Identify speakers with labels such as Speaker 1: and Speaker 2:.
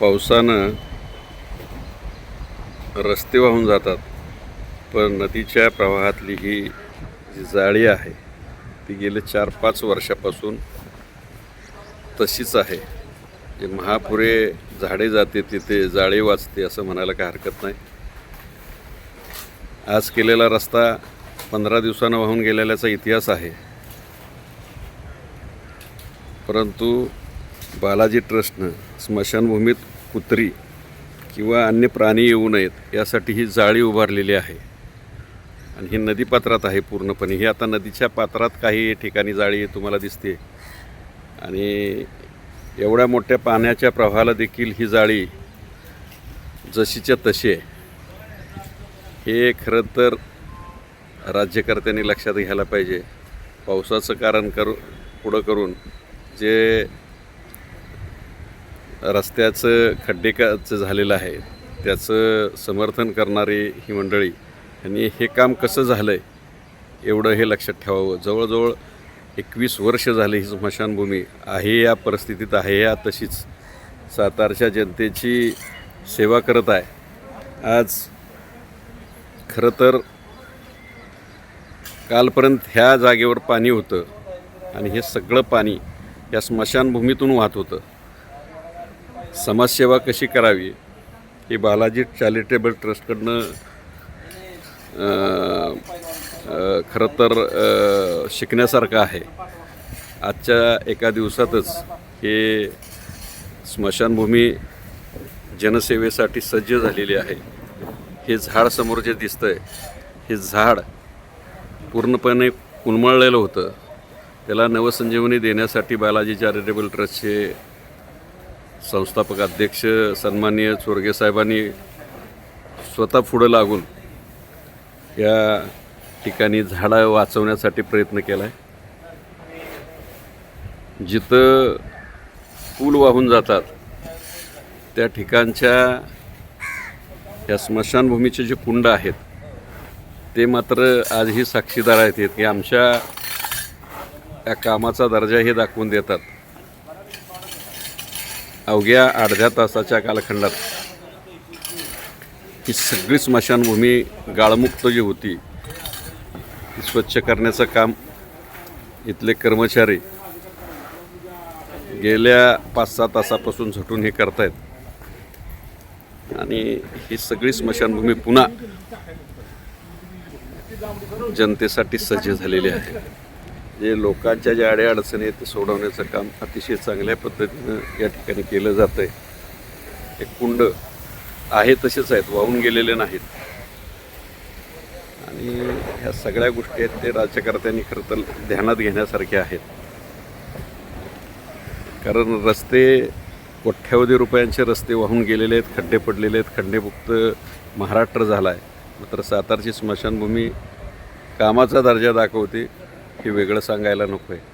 Speaker 1: पावसानं रस्ते वाहून जातात पण नदीच्या प्रवाहातली ही जी जाळी आहे ती गेले चार पाच वर्षापासून तशीच आहे. जे महापुरे झाडे जाते तिथे जाळी वाचते असं म्हणायला काय हरकत नाही. आज केलेला रस्ता पंधरा दिवसानं वाहून गेलेल्याचा इतिहास आहे. परंतु बालाजी ट्रस्टनं स्मशानभूमीत कुत्री किंवा अन्य प्राणी येऊ नयेत यासाठी ही जाळी उभारलेली आहे. आणि ही नदीपात्रात आहे पूर्णपणे. ही आता नदीच्या पात्रात काही ठिकाणी जाळी तुम्हाला दिसते. आणि एवढ्या मोठ्या पाण्याच्या प्रवाहाला देखील ही जाळी जशीच्या तशी आहे. हे खरं तर राज्यकर्त्यांनी लक्षात घ्यायला पाहिजे. पावसाचं कारण करू पुढं करून जे रस्त्याचं खड्डेकाचं झालेलं आहे. त्याचं समर्थन करणारी ही मंडळी यांनी हे काम कसं झालं आहे एवढं हे लक्षात ठेवावं. जवळजवळ एकवीस वर्ष झाली ही स्मशानभूमी आहे या परिस्थितीत आहे या तशीच सातारच्या जनतेची सेवा करत आहे. आज खरं तर कालपर्यंत ह्या जागेवर पाणी होतं आणि हे सगळं पाणी या स्मशानभूमीतून वाहत होतं. समाजसेवा कशी करावी ही बालाजी चॅरिटेबल ट्रस्टकडनं खरं तर शिकण्यासारखं आहे. आजच्या एका दिवसातच हे स्मशानभूमी जनसेवेसाठी सज्ज झालेली आहे. हे झाड समोर जे आहे हे झाड पूर्णपणे उन्मळलेलं होतं. त्याला नवसंजीवनी देण्यासाठी बालाजी चॅरिटेबल ट्रस्टचे संस्थापक अध्यक्ष सन्माननीय चोरगे साहेबांनी स्वतः पुढं लागून या ठिकाणी झाडं वाचवण्यासाठी प्रयत्न केला आहे जिथं पूल वाहून जातात त्या ठिकाणच्या या स्मशानभूमीचे जे कुंड आहेत ते मात्र आजही साक्षीदार आहेत की आमच्या या कामाचा दर्जा हे दाखवून देतात. अवघ्या अर्ध्या तासाच्या कालखंडात ही सगळी स्मशानभूमी गाळमुक्त जी होती ती स्वच्छ करण्याचं काम इथले कर्मचारी गेल्या पाच सहा तासापासून झटून हे करतायत. आणि ही सगळी स्मशानभूमी पुन्हा जनतेसाठी सज्ज झालेली आहे. जे लोकांच्या ज्या अडीअडचणी आहेत ते सोडवण्याचं काम अतिशय चांगल्या पद्धतीनं या ठिकाणी केलं जातं आहे हे कुंड आहे तसेच आहेत वाहून गेलेले नाहीत. आणि ह्या सगळ्या गोष्टी आहेत ते राज्यकर्त्यांनी खरं तर ध्यानात घेण्यासारख्या आहेत. कारण रस्ते कोट्यावधी रुपयांचे रस्ते वाहून गेलेले आहेत खड्डे पडलेले आहेत खड्डेमुक्त महाराष्ट्र झाला आहे मात्र सातारची स्मशानभूमी कामाचा दर्जा दाखवते. हे वेगळं सांगायला नको आहे